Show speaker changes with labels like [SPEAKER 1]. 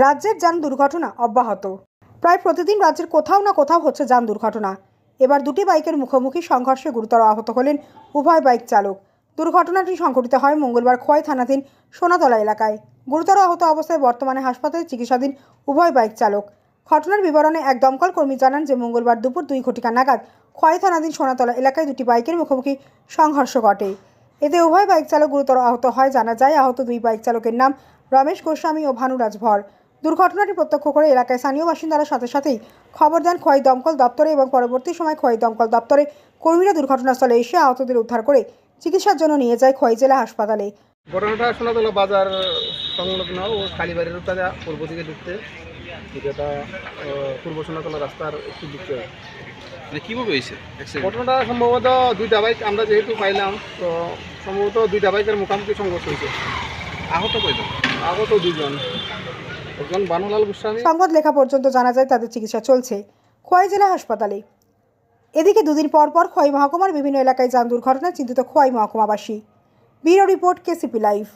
[SPEAKER 1] রাজ্যের যান দুর্ঘটনা অব্যাহত। প্রায় প্রতিদিন রাজ্যের কোথাও না কোথাও হচ্ছে যান দুর্ঘটনা। এবার দুটি বাইকের মুখোমুখি সংঘর্ষে গুরুতর আহত হলেন উভয় বাইক চালক। দুর্ঘটনাটি সংঘটিত হয় মঙ্গলবার খোয়াই থানাধীন সোনাতলা এলাকায়। গুরুতর আহত অবস্থায় বর্তমানে হাসপাতালে চিকিৎসাধীন উভয় বাইক চালক। ঘটনার বিবরণে এক দমকল কর্মী জানান যে মঙ্গলবার দুপুর দুই ঘটিকা নাগাদ খোয়াই থানাধীন সোনাতলা এলাকায় দুটি বাইকের মুখোমুখি সংঘর্ষ ঘটে। এতে উভয় বাইক চালক গুরুতর আহত হয়। জানা যায়, আহত দুই বাইক চালকের নাম রমেশ গোস্বামী ও ভানুরাজ ভর। দুর্ঘটনাটি প্রত্যক্ষ করে এলাকায় স্থানীয় বাসিন্দারা সাথে সাথেই খবর দেন খোয়াই দমকল দপ্তরে এবং পরবর্তী সময় খোয়াই দমকল দপ্তরে কর্মীরা দুর্ঘটনাস্থলে এসে আহতদের উদ্ধার করে চিকিৎসার জন্য নিয়ে যায় খোয়াই জেলা হাসপাতালে।
[SPEAKER 2] ঘটনাটা সোনাতলা বাজার সংলগ্ন ও কালীবাড়ির উত্তাজা পূর্ব দিকে ঢুকতে যেটা পূর্ব সোনাতলা রাস্তার একটু দিকে।
[SPEAKER 3] মানে কীভাবে হয়েছে?
[SPEAKER 2] ঘটনাটা সম্ভবত দুইটা বাইক আমরা যেহেতু পাইলাম তো সম্ভবত দুইটা বাইকের মুখোমুখি সংঘর্ষ হয়েছে।
[SPEAKER 3] আহত কয়জন?
[SPEAKER 2] আগত দুজন
[SPEAKER 1] সংবাদ লেখা পর্যন্ত জানা যায় তাদের চিকিৎসা চলছে। খোয়াই জেলা হাসপাতালে। এদিকে দুদিন পর পর খোয়াই মহকুমার বিভিন্ন এলাকায় যান দুর্ঘটনায় চিন্তিত Khowai মহকুমাবাসী। Bureau report, KCP live.